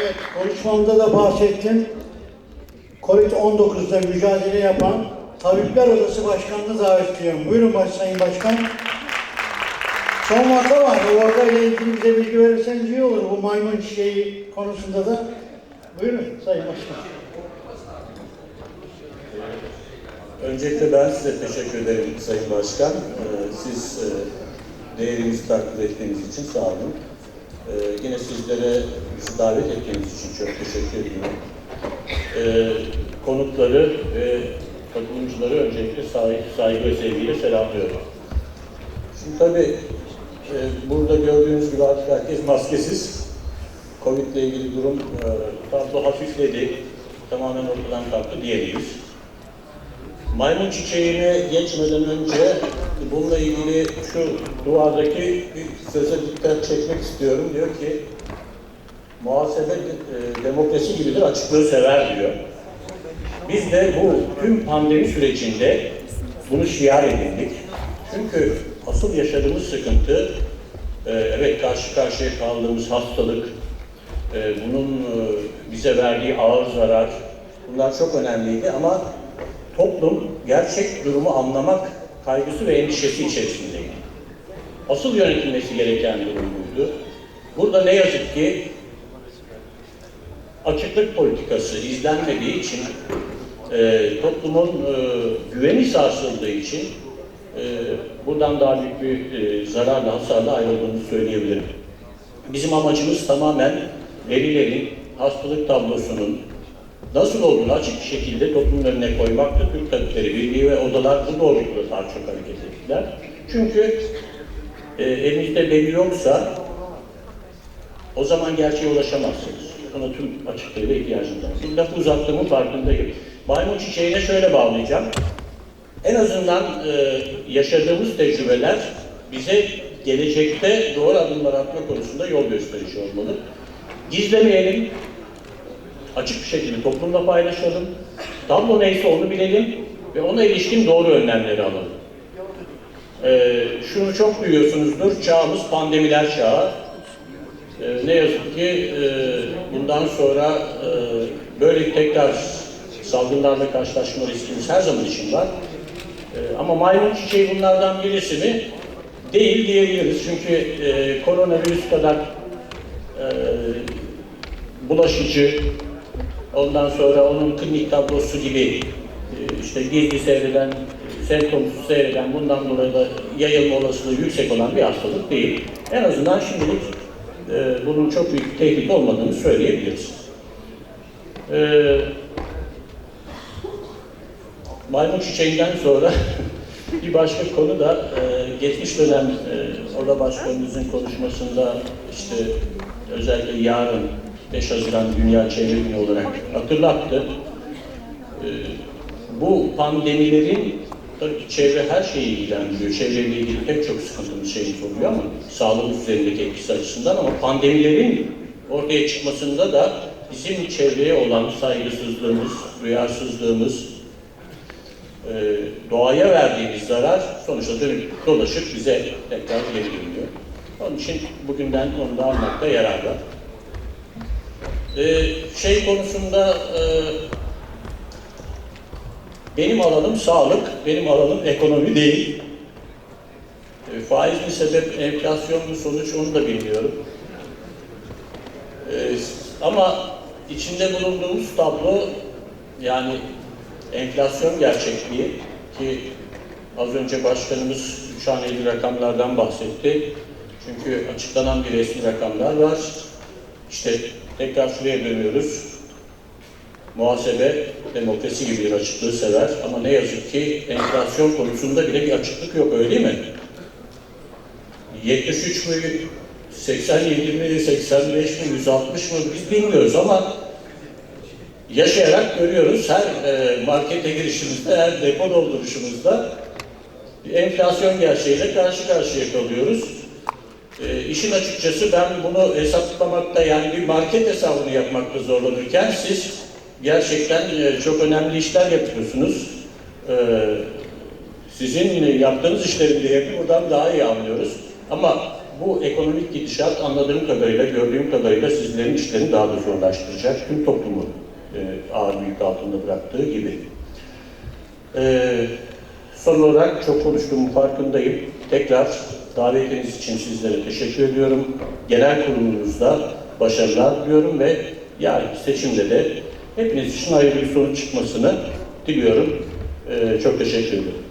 Evet, konuşmamda da bahsettim. Covid-19'da mücadele yapan Tabipler Odası Başkanı'nı davet ediyorum. Buyurun baş, Sayın Başkan. Son vaka var. O vakayla ilgili bize bilgi verirseniz iyi olur. Bu maymun şeyi konusunda da. Buyurun Sayın Başkan. Öncelikle ben size teşekkür ederim Sayın Başkan. Ee, Siz e, değerimizi takdir ettiğiniz için sağ olun. Ee, Yine sizlere bizi davet ettiğiniz için çok teşekkür ediyorum. Ee, Konukları ve katılımcıları öncelikle say- saygı ve sevgiyle selamlıyorum. Şimdi tabii e, burada gördüğünüz gibi artık herkes maskesiz. Covid ile ilgili durum e, tablo hafifledi. Tamamen ortadan kalktı diyemeyiz. Maymun çiçeğine geçmeden önce bununla ilgili şu duvardaki bir söze dikkat çekmek istiyorum. Diyor ki muhasebe e, demokrasi gibidir, açıklığı sever diyor. Biz de bu tüm pandemi sürecinde bunu şiar edindik. Çünkü asıl yaşadığımız sıkıntı e, evet karşı karşıya kaldığımız hastalık, e, bunun e, bize verdiği ağır zarar bunlar çok önemliydi ama toplum gerçek durumu anlamak kaygısı ve endişesi içerisindeydi. Asıl yönetilmesi gereken durum buydu. Burada ne yazık ki açıklık politikası izlenmediği için e, toplumun e, güveni sarsıldığı için e, buradan daha büyük bir e, zararla, hasarla ayrıldığını söyleyebilirim. Bizim amacımız tamamen verilerin, hastalık tablosunun nasıl olduğunu açık bir şekilde toplumun önüne koymaktı. Türk Tabipleri Birliği ve odalar bu doğrultuda daha çok hareket ettiler. Çünkü e, elinizde veri yoksa o zaman gerçeğe ulaşamazsınız. Buna tüm açıklığıyla ihtiyacınız var. Şimdi lafı uzattığımın farkındayım. Maymun çiçeğine şöyle bağlayacağım. En azından e, yaşadığımız tecrübeler bize gelecekte doğru adımlar atma konusunda yol gösterici olmalı. Gizlemeyelim, açık bir şekilde toplumla paylaşalım. Tablo neyse onu bilelim ve ona ilişkin doğru önlemleri alalım. Ee, şunu çok duyuyorsunuzdur, çağımız pandemiler çağı. Ee, ne yazık ki e, bundan sonra e, böyle tekrar salgınlarla karşılaşma riskimiz her zaman için var. Ee, ama maymun çiçeği bunlardan birisi mi? Değil diyebiliriz. Çünkü e, koronavirüs kadar e, bulaşıcı, ondan sonra onun klinik tablosu gibi e, işte gizli seyreden, semptomsuz seyreden, bundan dolayı da yayılma olasılığı yüksek olan bir hastalık değil. En azından şimdilik e, bunun çok büyük bir tehdit olmadığını söyleyebiliriz. E, maymun çiçeğinden sonra bir başka konu da e, geçmiş dönem e, Oda Başkanımızın konuşmasında işte özellikle yarın 5 Haziran Dünya Çevre Günü olarak hatırlattı. E, bu pandemilerin tabii çevre her şeyi ilgilendiriyor. Çevreyle ilgili pek çok sıkıntımız şeyimiz oluyor ama sağlığımız üzerindeki etkisi açısından ama pandemilerin ortaya çıkmasında da bizim çevreye olan saygısızlığımız, duyarsızlığımız, e, doğaya verdiğimiz zarar sonuçta dönüp dolaşıp bize tekrar geri dönüyor. Onun için bugünden onu da almakta yarar var. E, şey konusunda e, benim alanım sağlık, benim alanım ekonomi değil. E, faiz mi sebep, enflasyon mu sonuç onu da bilmiyorum. E, ama içinde bulunduğumuz tablo yani enflasyon gerçekliği ki az önce başkanımız üç haneli rakamlardan bahsetti. Çünkü açıklanan bir resmi rakamlar var. İşte tekrar şuraya dönüyoruz. Muhasebe demokrasi gibi bir açıklığı sever ama ne yazık ki enflasyon konusunda bile bir açıklık yok öyle mi? 73 mü, 87 mi, 85 mi, 160 mı biz bilmiyoruz ama yaşayarak görüyoruz. Her e, markete girişimizde, her depo dolduruşumuzda enflasyon gerçeğiyle karşı karşıya kalıyoruz. E, işin açıkçası ben bunu hesaplamakta yani bir market hesabını yapmakta zorlanırken siz gerçekten e, çok önemli işler yapıyorsunuz. E, sizin yaptığınız işleri bile hep buradan daha iyi anlıyoruz. Ama bu ekonomik gidişat anladığım kadarıyla, gördüğüm kadarıyla sizlerin işlerini daha da zorlaştıracak. Tüm toplumu e, ağır bir yük altında bıraktığı gibi. E, son olarak çok konuştuğumun farkındayım. Tekrar davetiniz için sizlere teşekkür ediyorum. Genel kurumunuzda başarılar diliyorum ve yarınki seçimde de hepiniz için hayırlı bir sonuç çıkmasını diliyorum. E, çok teşekkür ediyorum.